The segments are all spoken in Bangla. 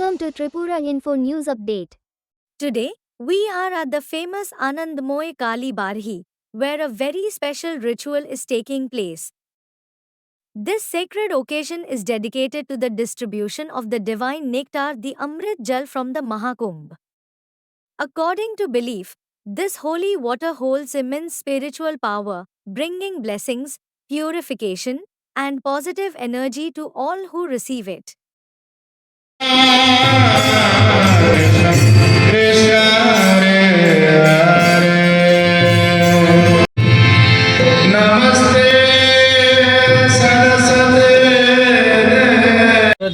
Welcome to Tripura Info News Update. Today, we are at the famous Anandmoy Kali Barhi, where a very special ritual is taking place. This sacred occasion is dedicated to the distribution of the divine nectar, the Amrit Jal from the Mahakumbh. According to belief, this holy water holds immense spiritual power, bringing blessings, purification, and positive energy to all who receive it.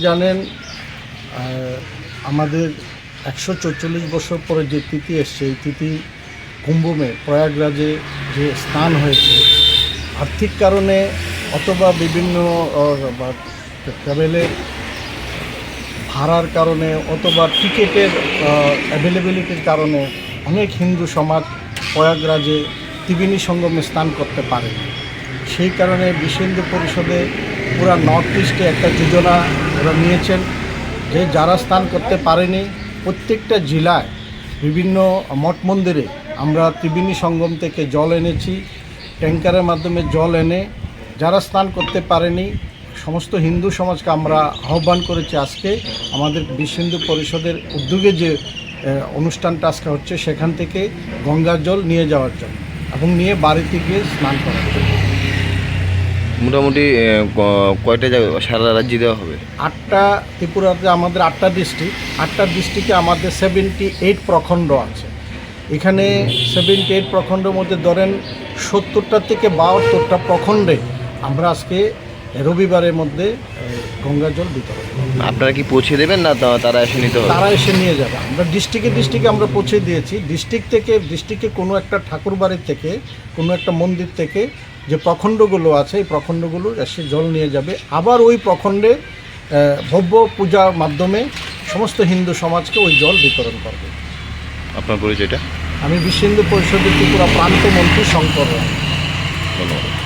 জানেন আমাদের একশো চল্লিশ বছর পরে যে তিথি এসছে, এই তিথি কুম্ভমে, প্রয়াগরাজে যে স্নান হয়েছে, আর্থিক কারণে অথবা বিভিন্ন ট্রাভেলের ভাড়ার কারণে অথবা টিকিটের অ্যাভেলেবিলিটির কারণে অনেক হিন্দু সমাজ প্রয়াগরাজে ত্রিবেণী সঙ্গমে স্নান করতে পারে সেই কারণে বিশ্ব হিন্দু পরিষদে পুরা নর্থ ইস্টে একটা যোজনা ওরা নিয়েছেন যে যারা স্নান করতে পারেনি, প্রত্যেকটা জেলায় বিভিন্ন মঠ মন্দিরে আমরা ত্রিবেণী সঙ্গম থেকে জল এনেছি ট্যাঙ্কারের মাধ্যমে জল এনে যারা স্নান করতে পারেনি সমস্ত হিন্দু সমাজকে আমরা আহ্বান করেছি আজকে। আমাদের বিশ্ব হিন্দু পরিষদের উদ্যোগে যে অনুষ্ঠানটা আজকে হচ্ছে সেখান থেকে গঙ্গার জল নিয়ে যাওয়ার জন্য এবং নিয়ে বাড়িতে গিয়ে স্নান করার জন্য। মোটামুটি কয়টা জায়গা সারা রাজ্যে দেওয়া হবে? আটটা ত্রিপুরাতে আমাদের আটটা ডিস্ট্রিক্ট আটটা ডিস্ট্রিক্টে আমাদের সেভেন্টি এইট প্রখণ্ড আছে। এখানে সেভেন্টি এইট প্রখণ্ডের মধ্যে ধরেন সত্তরটা থেকে বাহাত্তরটা প্রখণ্ডে আমরা আজকে রবিবারের মধ্যে গঙ্গা জল বিতরণ। আপনারা কি পৌঁছে দেবেন না তারা এসে নিতে হবে? তারা এসে নিয়ে যাবে। আমরা ডিস্ট্রিক্টে ডিস্ট্রিক্টে আমরা পৌঁছে দিয়েছি। ডিস্ট্রিক্ট থেকে ডিস্ট্রিক্টে কোনো একটা ঠাকুর বাড়ির থেকে কোনো একটা মন্দির থেকে যে প্রখণ্ডগুলো আছে এই প্রখণ্ডগুলো এসে জল নিয়ে যাবে। আবার ওই প্রখণ্ডে ভব্য পূজার মাধ্যমে সমস্ত হিন্দু সমাজকে ওই জল বিতরণ করবে। আপনার পরিচয়টা? আমি বিশ্ব হিন্দু পরিষদের ত্রিপুরা প্রান্ত মন্ত্রী শঙ্কর রায়। ধন্যবাদ।